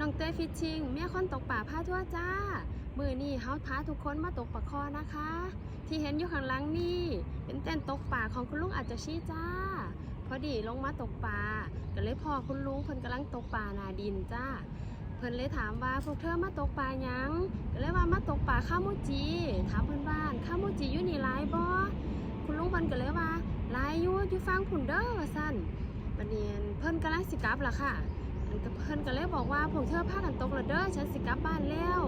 น้องเต้ยฟิชชิงเมียคนตกป่าพาทั่วจ้า มือนี่เฮาพาทุกคนมาตกปลาคอนะคะ ที่เห็นอยู่ข้างหลังนี่เป็นเต้นตกป่าของคุณลุงอาจจะชี้จ้า พอดีลงมาตกป่าก็เลยพอคุณลุงเพิ่นกำลังตกป่านาดินจ้า เพิ่นเลยถามว่าพวกเธอมาตกป่ายังก็เลยว่ามาตกป่าข้าวมูจี ถามเพื่อนบ้านข้าวมูจีอยู่นี่หลายบ่คุณลุงเพิ่นก็เลยว่าหลายอยู่อยู่ฟังผุนเด้อว่าซั่นบัดนี้เพิ่นกำลังสิกลับล่ะค่ะ อันก็เพิ่นก็เลยบอกว่าพวกเธอพากันตกแล้วเด้อฉันสิกลับบ้านแล้ว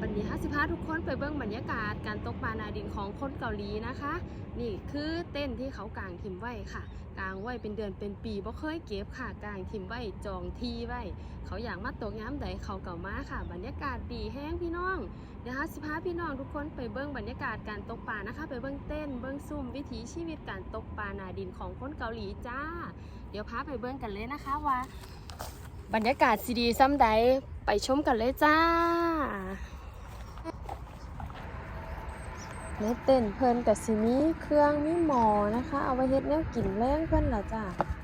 บัดนี้ฮาสิพาทุกคนไปเบิ่งบรรยากาศการตกปลานาดินของคนเกาหลีนะคะ นี่คือเต้นที่เขากางทิมไว้ค่ะ กางไว้เป็นเดือนเป็นปีบ่เคยเก็บค่ะกางทิมไว้จองที่ไว้ เขาอยากมาตกย้ำใดเขาเก่ามาค่ะ บรรยากาศดีแห้งพี่น้องเดี๋ยวฮะสิพาพี่น้องทุกคนไปเบิ้งบรรยากาศการตกปลานะคะ ไปเบิ้งเต้นเบิ้งซุ่มวิถีชีวิตการตกปลานาดินของคนเกาหลีจ้า เดี๋ยวพาไปเบิ้งกันเลยนะคะว่า บรรยากาศซีดีซ้ำใดไปชมกันเลยจ้าในเต้นเพิ่นกับซิมีเครื่องมีหมอนะคะ เอาไว้เฮ็ดแนวกินแรงเพิ่นล่ะจ้า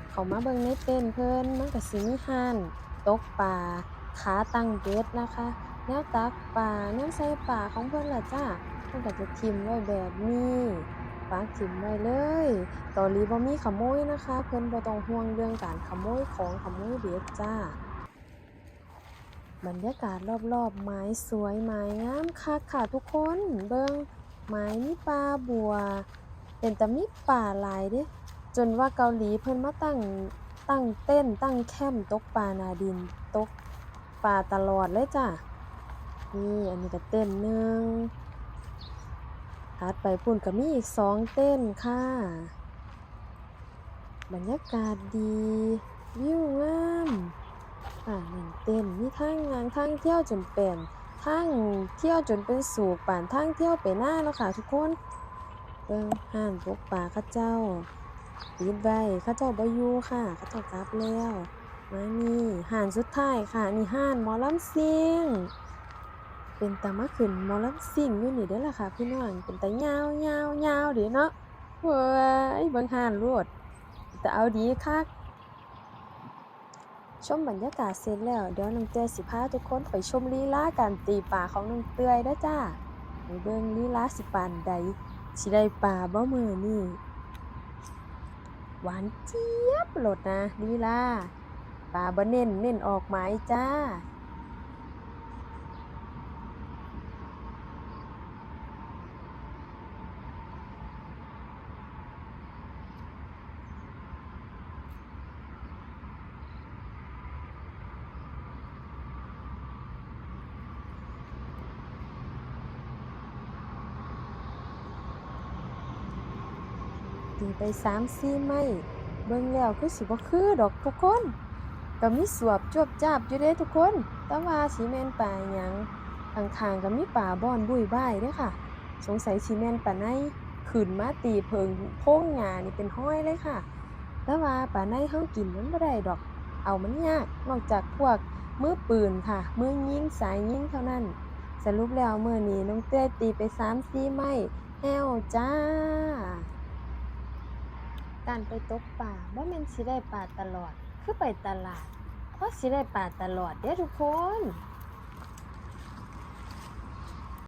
เขามาเบิ่งในเต้นเพิ่นมันกับซิมีห่านตกปลาขาตั้งเบ็ดนะคะแนวตักปลาแนวใส่ปลาของเพิ่นล่ะจ้าเพิ่นก็จะทิมไว้แบบนี้ ฝากทิมไว้เลย ตอนนี้บ่มีขโมยนะคะ เพิ่นบ่ต้องห่วงเรื่องการขโมยของขโมยเบ็ดจ้า บรรยากาศรอบๆ ไม้สวยไม้งามคักค่ะทุกคนเบิ่งไม้มีปลาบัว เป็นตะมีป่าหลายเด้จนว่าเกาหลีเพิ่นมาตั้งตั้งเต้นตั้งแคมป์ตกปลานาดินตกปลาตลอดเลยจ้ะนี่อันนี้ก็เต้นหนึ่ง ถัดไปพุ่นก็มีอีกสองเต้นค่ะ บรรยากาศดีวิวงามอ่าหนึ่งเต้นมีทางงานทางเที่ยวจนเป็นทางเที่ยวจนเป็นสู่ป่านทางเที่ยวไปหน้าเนาะค่ะทุกคนเบิ่งห่านตกปลาข้าเจ้าปิดไว้ข้าเจ้าบ่อยู่ค่ะข้าเจ้ากลับแล้วมานี่ห่านสุดท้ายค่ะนี่ห่านหมอลำซิ่ง เป็นตามาขึ้นมอลำซิ่งอยู่นี่เด้อล่ะค่ะพี่น้องเป็นตายาวยาวยาวเดี๋ยวเนาะเว้ยบิ่งห่านรวดแต่เอาดีคักชมบรรยากาศเสร็จแล้วเดี๋ยวน้องเตยสิพาทุกคนไปชมลีลาการตีปลาของน้องเตยเด้จ้าไปเบิ่งลีลาสิปานใดสิได้ปลาบ่มือนี้หวานเจี๊ยบโหลดนะลีลาปลาบะเน้นเน้นออกหมายจ้า ตีไปสามสี่ไม้เบิ่งแล้วคือสิบ่คือดอกทุกคนก็มีสวบจวบจาบอยู่เด้ทุกคน แต่ว่าสิแมนปลาหยังข้างๆก็มีปลาบ่อนบุยบ้ายเด้ค่ะ สงสัยสิแมนปลาในขึ้นมาตีเพิงโพงหญ้านี่เป็นห้อยเลยค่ะ แต่ว่าปลาในเฮากินมันบ่ได้ดอก เอามันยาก นอกจากพวกมือปืนค่ะ มือยิงสายยิงเท่านั้น สรุปแล้วเมื้อนี้น้องเต้ตีไป3-4ไม้แฮวจ้า การไปตกป่าบ่แม่นสิได้ปลาตลอด คือไปตลาดเพราะสิได้ปลาตลอดเด้อทุกคน